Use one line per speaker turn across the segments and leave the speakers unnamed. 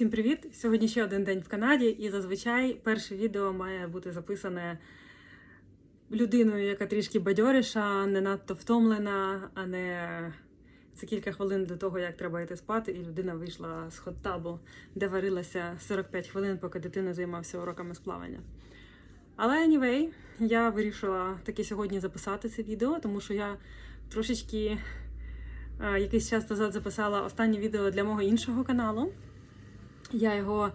Всім привіт! Сьогодні ще один день в Канаді, і зазвичай перше відео має бути записане людиною, яка трішки бадьоріша, не надто втомлена, а не за кілька хвилин до того, як треба йти спати, і людина вийшла з хот-табу, де варилася 45 хвилин, поки дитина займався уроками з плавання. Але anyway, я вирішила таки сьогодні записати це відео, тому що я трошечки е, якийсь час назад записала останнє відео для мого іншого каналу. Я його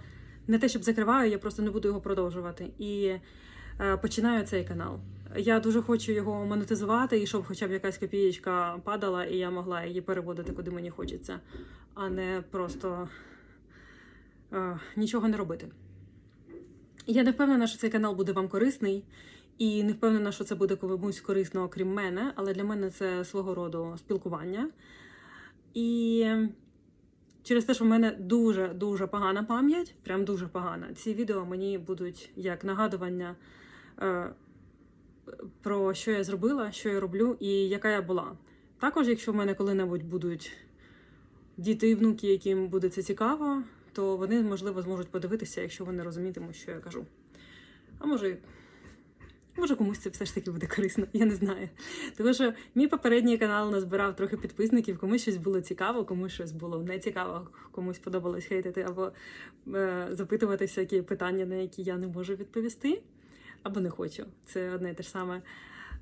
не те, щоб закриваю, я просто не буду його продовжувати. І е, починаю цей канал. Я дуже хочу його монетизувати, і щоб хоча б якась копієчка падала, і я могла її переводити, куди мені хочеться, а не просто е, нічого не робити. Я не впевнена, що цей канал буде вам корисний, і не впевнена, що це буде комусь корисно, окрім мене, але для мене це свого роду спілкування. І через те, що в мене дуже-дуже погана пам'ять, прям дуже погана, ці відео мені будуть як нагадування е, про що я зробила, що я роблю і яка я була. Також, якщо в мене коли-небудь будуть діти і внуки, яким буде це цікаво, то вони, можливо, зможуть подивитися, якщо вони розумітимуть, що я кажу. А може, може комусь це все ж таки буде корисно, я не знаю. Тому що мій попередній канал назбирав трохи підписників, комусь щось було цікаво, комусь щось було не цікаво, комусь подобалось хейтити або е, запитувати всякі питання, на які я не можу відповісти, або не хочу. Це одне і те ж саме.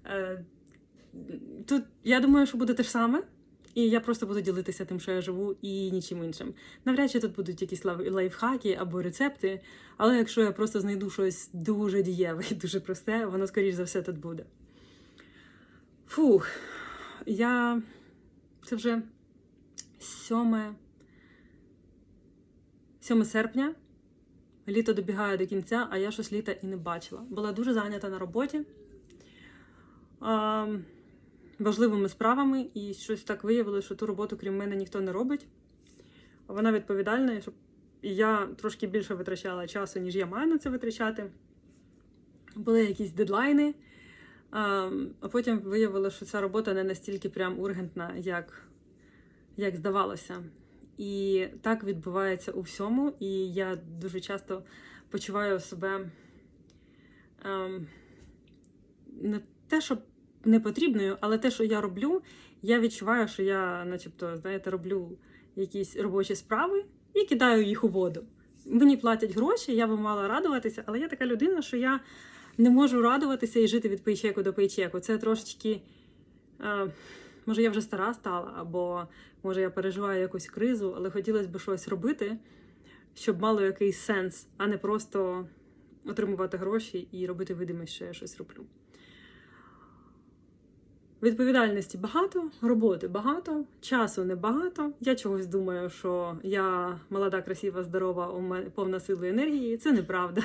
Е, тут я думаю, що буде те ж саме. І я просто буду ділитися тим, що я живу, і нічим іншим. Навряд чи тут будуть якісь лайфхаки або рецепти, але якщо я просто знайду щось дуже дієве і дуже просте, воно, скоріш за все, тут буде. Фух, я. Це вже 7, 7 серпня. Літо добігає до кінця, а я щось літа і не бачила. Була дуже зайнята на роботі. А, важливими справами, і щось так виявилося, що ту роботу, крім мене, ніхто не робить. Вона відповідальна, щоб я трошки більше витрачала часу, ніж я маю на це витрачати. Були якісь дедлайни, а а потім виявилося, що ця робота не настільки прям ургентна, як, як здавалося. І так відбувається у всьому, і я дуже часто почуваю себе ем, не те, щоб непотрібною, але те, що я роблю, я відчуваю, що я, начебто, знаєте, роблю якісь робочі справи і кидаю їх у воду. Мені платять гроші, я би мала радуватися, але я така людина, що я не можу радуватися і жити від пейчеку до пейчеку. Це трошечки. Е, може, я вже стара стала, або може я переживаю якусь кризу, але хотілося б щось робити, щоб мало якийсь сенс, а не просто отримувати гроші і робити видимість, що я щось роблю. Відповідальності багато, роботи багато, часу небагато. Я чогось думаю, що я молода, красива, здорова, у мене повна сили енергії. Це неправда.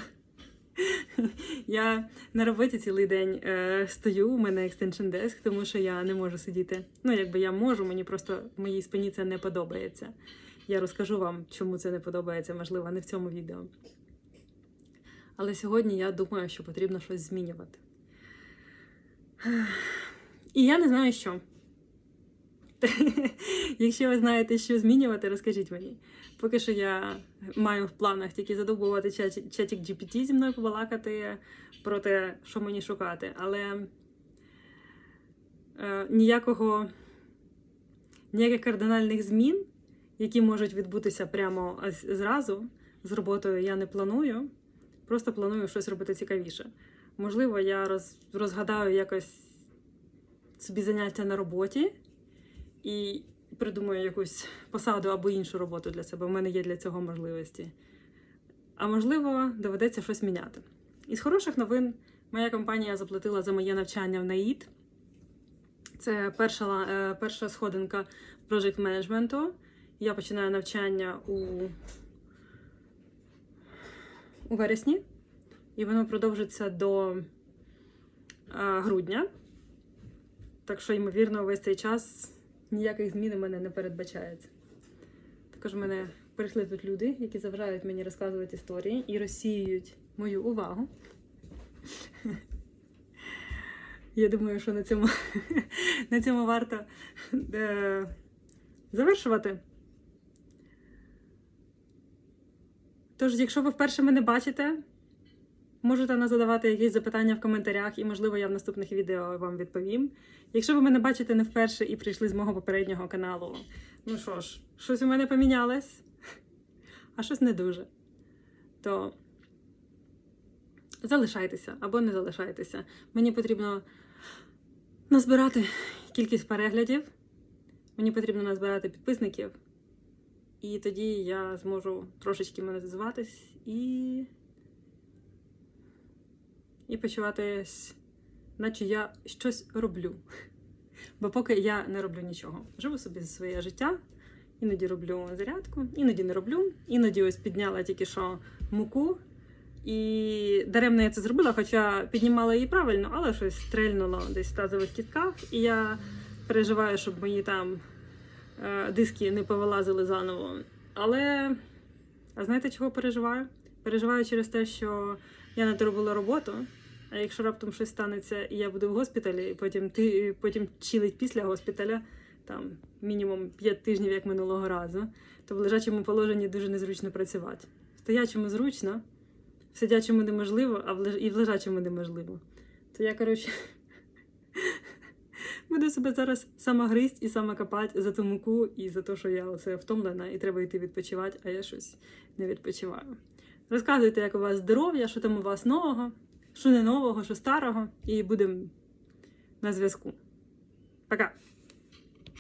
Я на роботі цілий день е, стою, у мене extension desk, тому що я не можу сидіти. Ну, якби я можу, мені просто в моїй спині це не подобається. Я розкажу вам, чому це не подобається, можливо, не в цьому відео. Але сьогодні я думаю, що потрібно щось змінювати. І я не знаю, що. Якщо ви знаєте, що змінювати, розкажіть мені. Поки що я маю в планах тільки задовбувати чатік GPT зі мною побалакати про те, що мені шукати. Але е, ніякого, ніяких кардинальних змін, які можуть відбутися прямо зразу з роботою, я не планую. Просто планую щось робити цікавіше. Можливо, я роз, розгадаю якось собі заняття на роботі і придумаю якусь посаду або іншу роботу для себе. У мене є для цього можливості. А можливо, доведеться щось міняти. Із хороших новин моя компанія заплатила за моє навчання в НАІД. Це перша е, перша сходинка project менеджменту. Я починаю навчання у, у вересні, і воно продовжиться до а, грудня. Так що, ймовірно, весь цей час ніяких змін у мене не передбачається. Також в мене прийшли тут люди, які заважають мені розказувати історії і розсіюють мою увагу. Я думаю, що на цьому, на цьому варто е, завершувати. Тож, якщо ви вперше мене бачите, можете не задавати якісь запитання в коментарях, і, можливо, я в наступних відео вам відповім. Якщо ви мене бачите не вперше і прийшли з мого попереднього каналу, ну що ж, щось у мене помінялось, а щось не дуже. То залишайтеся або не залишайтеся. Мені потрібно назбирати кількість переглядів, мені потрібно назбирати підписників, і тоді я зможу трошечки монетизуватись і. І почуватись, наче я щось роблю. Бо поки я не роблю нічого. Живу собі своє життя, іноді роблю зарядку, іноді не роблю. Іноді ось підняла тільки що муку. І даремно я це зробила, хоча піднімала її правильно, але щось стрельнуло десь в тазових кістках. І я переживаю, щоб мої там е, диски не повилазили заново. Але а знаєте, чого переживаю? Переживаю через те, що я не доробила роботу. А якщо раптом щось станеться, і я буду в госпіталі, і потім ти потім чилить після госпіталя, там мінімум 5 тижнів, як минулого разу, то в лежачому положенні дуже незручно працювати. В стоячому зручно, в сидячому неможливо, а в леж... і в лежачому неможливо. То я, коротше, буду себе зараз сама гризть і сама копати за ту муку і за те, що я оце втомлена і треба йти відпочивати, а я щось не відпочиваю. Розказуйте, як у вас здоров'я, що там у вас нового, що не нового, що старого, і будемо на зв'язку. Пока!